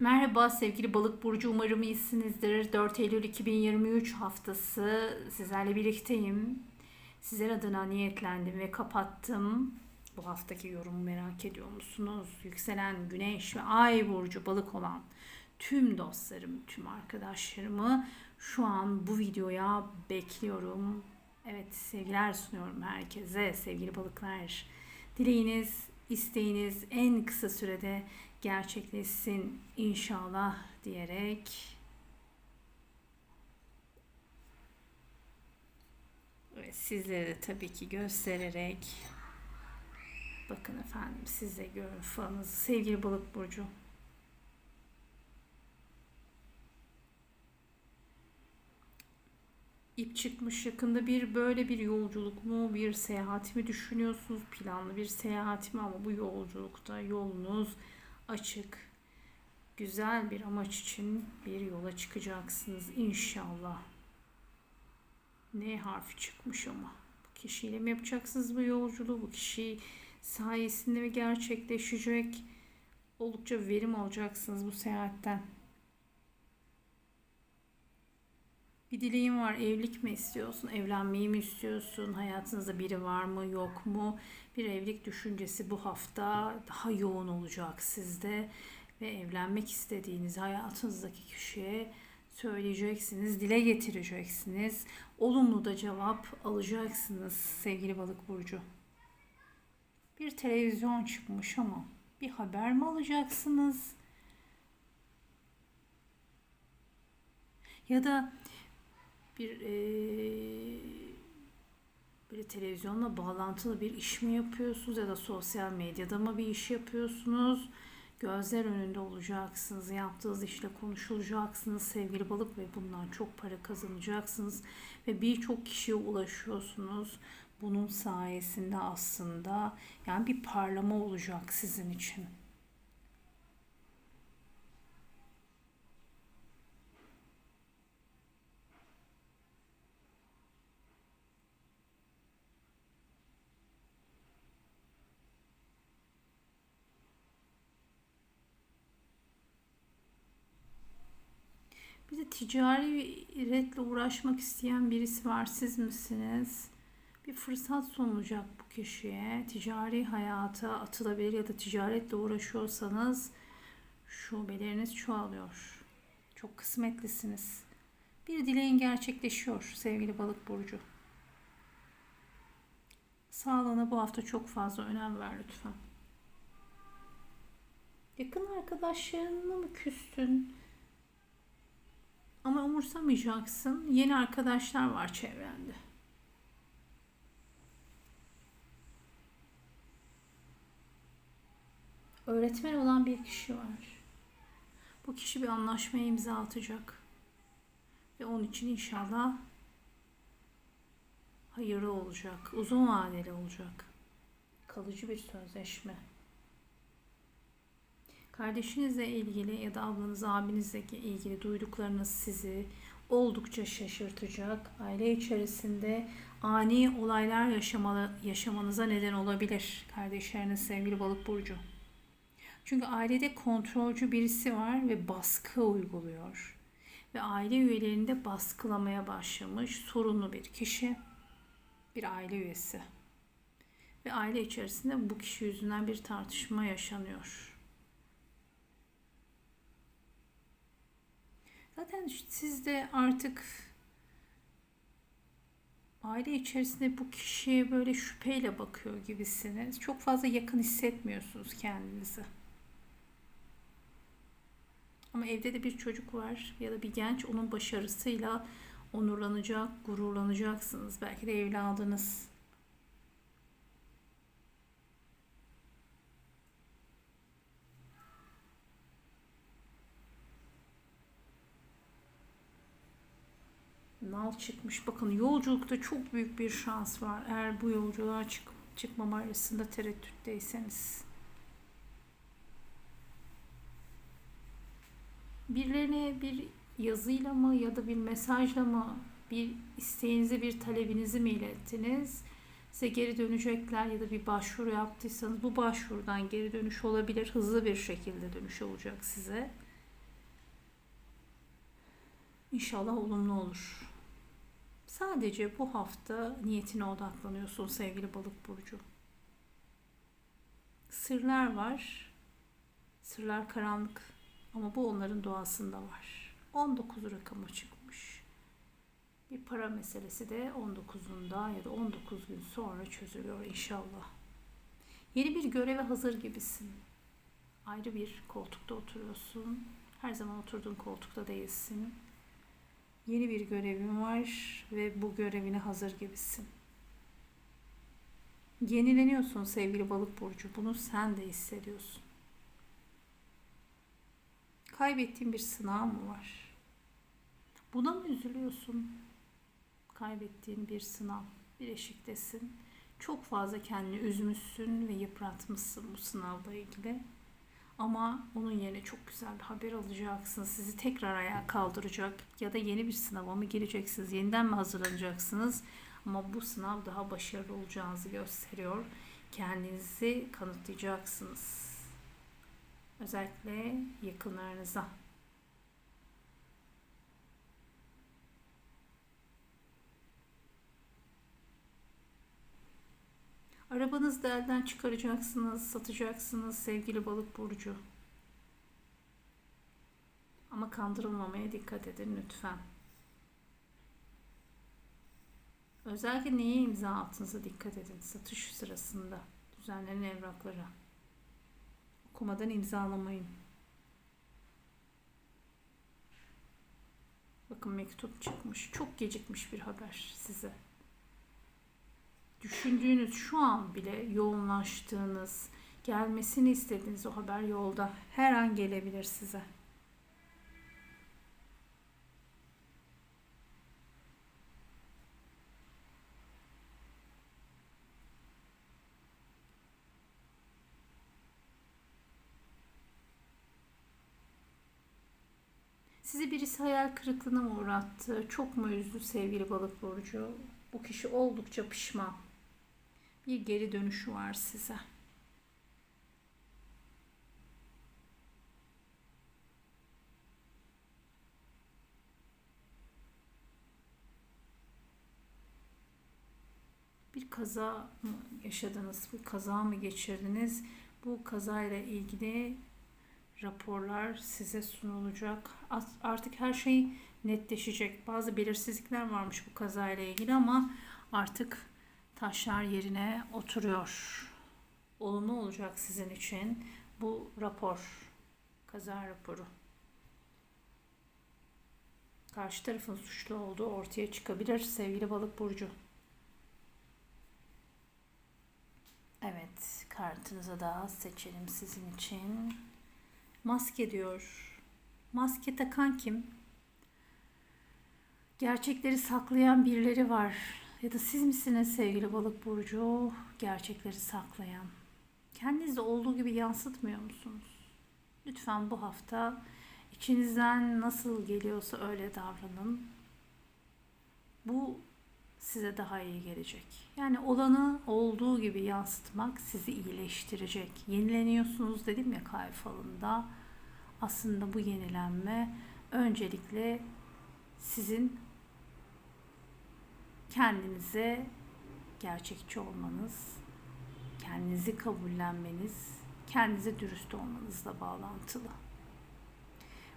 Merhaba sevgili balık burcu umarım iyisinizdir. 4 Eylül 2023 haftası sizlerle birlikteyim. Sizler adına niyetlendim ve kapattım. Bu haftaki yorumu merak ediyor musunuz? Yükselen güneş ve ay burcu balık olan tüm dostlarım, tüm arkadaşlarımı şu an bu videoya bekliyorum. Evet sevgiler sunuyorum herkese sevgili balıklar. Dileğiniz, isteğiniz en kısa sürede gerçekleşsin inşallah diyerek. Ve sizlere de tabii ki göstererek. Bakın efendim siz de görün falınızı sevgili balık burcu. İp çıkmış yakında bir böyle bir yolculuk mu bir seyahat mi düşünüyorsunuz? Planlı bir seyahat mi? Ama bu yolculukta yolunuz açık güzel bir amaç için bir yola çıkacaksınız inşallah. Ne harfi çıkmış ama. Bu kişiyle mi yapacaksınız bu yolculuğu? Bu kişi sayesinde mi gerçekleşecek? Oldukça verim alacaksınız bu seyahatten Bir dileğin var. Evlilik mi istiyorsun? Evlenmeyi mi istiyorsun? Hayatınızda biri var mı? Yok mu? Bir evlilik düşüncesi bu hafta daha yoğun olacak sizde ve evlenmek istediğiniz hayatınızdaki kişiye söyleyeceksiniz, dile getireceksiniz. Olumlu da cevap alacaksınız sevgili balık burcu. Bir televizyon çıkmış ama bir haber mi alacaksınız? Ya da bir e, böyle televizyonla bağlantılı bir iş mi yapıyorsunuz ya da sosyal medyada mı bir iş yapıyorsunuz? Gözler önünde olacaksınız. Yaptığınız işle konuşulacaksınız sevgili balık ve bundan çok para kazanacaksınız ve birçok kişiye ulaşıyorsunuz. Bunun sayesinde aslında yani bir parlama olacak sizin için. Bir de ticaretle uğraşmak isteyen birisi var. Siz misiniz? Bir fırsat sunulacak bu kişiye. Ticari hayata atılabilir ya da ticaretle uğraşıyorsanız şubeleriniz çoğalıyor. Çok kısmetlisiniz. Bir dileğin gerçekleşiyor sevgili balık burcu. Sağlığına bu hafta çok fazla önem ver lütfen. Yakın arkadaşlarınla mı küstün? Ama umursamayacaksın. Yeni arkadaşlar var çevrende. Öğretmen olan bir kişi var. Bu kişi bir anlaşmaya imza atacak. Ve onun için inşallah hayırlı olacak, uzun vadeli olacak. Kalıcı bir sözleşme. Kardeşinizle ilgili ya da ablanız, abinizle ilgili duyduklarınız sizi oldukça şaşırtacak. Aile içerisinde ani olaylar yaşamalı, yaşamanıza neden olabilir. Kardeşleriniz sevgili balık burcu. Çünkü ailede kontrolcü birisi var ve baskı uyguluyor. Ve aile üyelerini de baskılamaya başlamış sorunlu bir kişi, bir aile üyesi. Ve aile içerisinde bu kişi yüzünden bir tartışma yaşanıyor. Zaten siz de artık aile içerisinde bu kişiye böyle şüpheyle bakıyor gibisiniz. Çok fazla yakın hissetmiyorsunuz kendinizi. Ama evde de bir çocuk var ya da bir genç onun başarısıyla onurlanacak, gururlanacaksınız. Belki de evladınız. Nal çıkmış. Bakın yolculukta çok büyük bir şans var. Eğer bu yolculuğa çık çıkmama arasında tereddütteyseniz. Birilerine bir yazıyla mı ya da bir mesajla mı bir isteğinizi, bir talebinizi mi ilettiniz? Size geri dönecekler ya da bir başvuru yaptıysanız bu başvurudan geri dönüş olabilir. Hızlı bir şekilde dönüş olacak size. İnşallah olumlu olur. Sadece bu hafta niyetine odaklanıyorsun sevgili balık burcu. Sırlar var. Sırlar karanlık ama bu onların doğasında var. 19 rakamı çıkmış. Bir para meselesi de 19'unda ya da 19 gün sonra çözülüyor inşallah. Yeni bir göreve hazır gibisin. Ayrı bir koltukta oturuyorsun. Her zaman oturduğun koltukta değilsin. Yeni bir görevin var ve bu görevine hazır gibisin. Yenileniyorsun sevgili balık burcu. Bunu sen de hissediyorsun. Kaybettiğin bir sınav mı var? Buna mı üzülüyorsun? Kaybettiğin bir sınav, bir eşiktesin. Çok fazla kendini üzmüşsün ve yıpratmışsın bu sınavla ilgili. Ama onun yerine çok güzel bir haber alacaksın. Sizi tekrar ayağa kaldıracak ya da yeni bir sınava mı gireceksiniz? Yeniden mi hazırlanacaksınız? Ama bu sınav daha başarılı olacağınızı gösteriyor. Kendinizi kanıtlayacaksınız. Özellikle yakınlarınıza. Arabanızı da elden çıkaracaksınız, satacaksınız sevgili balık burcu. Ama kandırılmamaya dikkat edin lütfen. Özellikle neye imza attığınıza dikkat edin satış sırasında. Düzenlenen evraklara. Okumadan imzalamayın. Bakın mektup çıkmış. Çok gecikmiş bir haber size düşündüğünüz şu an bile yoğunlaştığınız, gelmesini istediğiniz o haber yolda her an gelebilir size. Sizi birisi hayal kırıklığına mı uğrattı? Çok mu üzdü sevgili balık burcu? Bu kişi oldukça pişman bir geri dönüşü var size. Bir kaza mı yaşadınız, bir kaza mı geçirdiniz? Bu kazayla ilgili raporlar size sunulacak. Artık her şey netleşecek. Bazı belirsizlikler varmış bu kazayla ilgili ama artık taşlar yerine oturuyor. Olumlu olacak sizin için bu rapor, kaza raporu. Karşı tarafın suçlu olduğu ortaya çıkabilir sevgili balık burcu. Evet, kartınızı da seçelim sizin için. Maske diyor. Maske takan kim? Gerçekleri saklayan birileri var ya da siz misiniz sevgili balık burcu gerçekleri saklayan? Kendinizde olduğu gibi yansıtmıyor musunuz? Lütfen bu hafta içinizden nasıl geliyorsa öyle davranın. Bu size daha iyi gelecek. Yani olanı olduğu gibi yansıtmak sizi iyileştirecek. Yenileniyorsunuz dedim ya kay falında. Aslında bu yenilenme öncelikle sizin kendinize gerçekçi olmanız, kendinizi kabullenmeniz, kendinize dürüst olmanızla bağlantılı.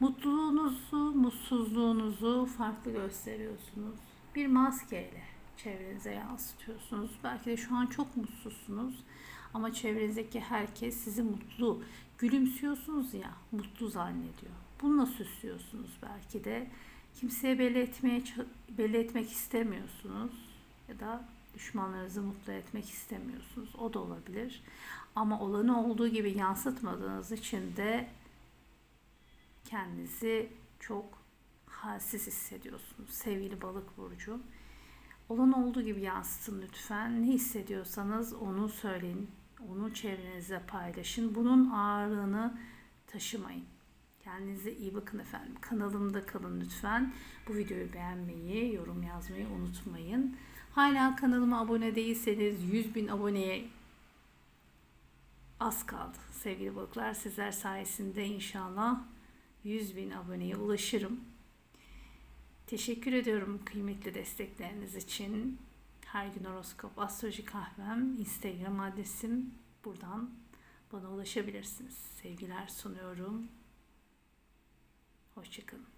Mutluluğunuzu, mutsuzluğunuzu farklı gösteriyorsunuz. Bir maskeyle çevrenize yansıtıyorsunuz. Belki de şu an çok mutsuzsunuz ama çevrenizdeki herkes sizi mutlu, gülümsüyorsunuz ya, mutlu zannediyor. Bununla süslüyorsunuz belki de kimseye belli etmeye belli etmek istemiyorsunuz ya da düşmanlarınızı mutlu etmek istemiyorsunuz. O da olabilir. Ama olanı olduğu gibi yansıtmadığınız için de kendinizi çok halsiz hissediyorsunuz. Sevgili balık burcu. Olan olduğu gibi yansıtın lütfen. Ne hissediyorsanız onu söyleyin. Onu çevrenize paylaşın. Bunun ağırlığını taşımayın. Kendinize iyi bakın efendim. Kanalımda kalın lütfen. Bu videoyu beğenmeyi, yorum yazmayı unutmayın. Hala kanalıma abone değilseniz 100 bin aboneye az kaldı sevgili balıklar. Sizler sayesinde inşallah 100 bin aboneye ulaşırım. Teşekkür ediyorum kıymetli destekleriniz için. Her gün horoskop, astroloji kahvem, Instagram adresim. Buradan bana ulaşabilirsiniz. Sevgiler sunuyorum. Hoşçakalın.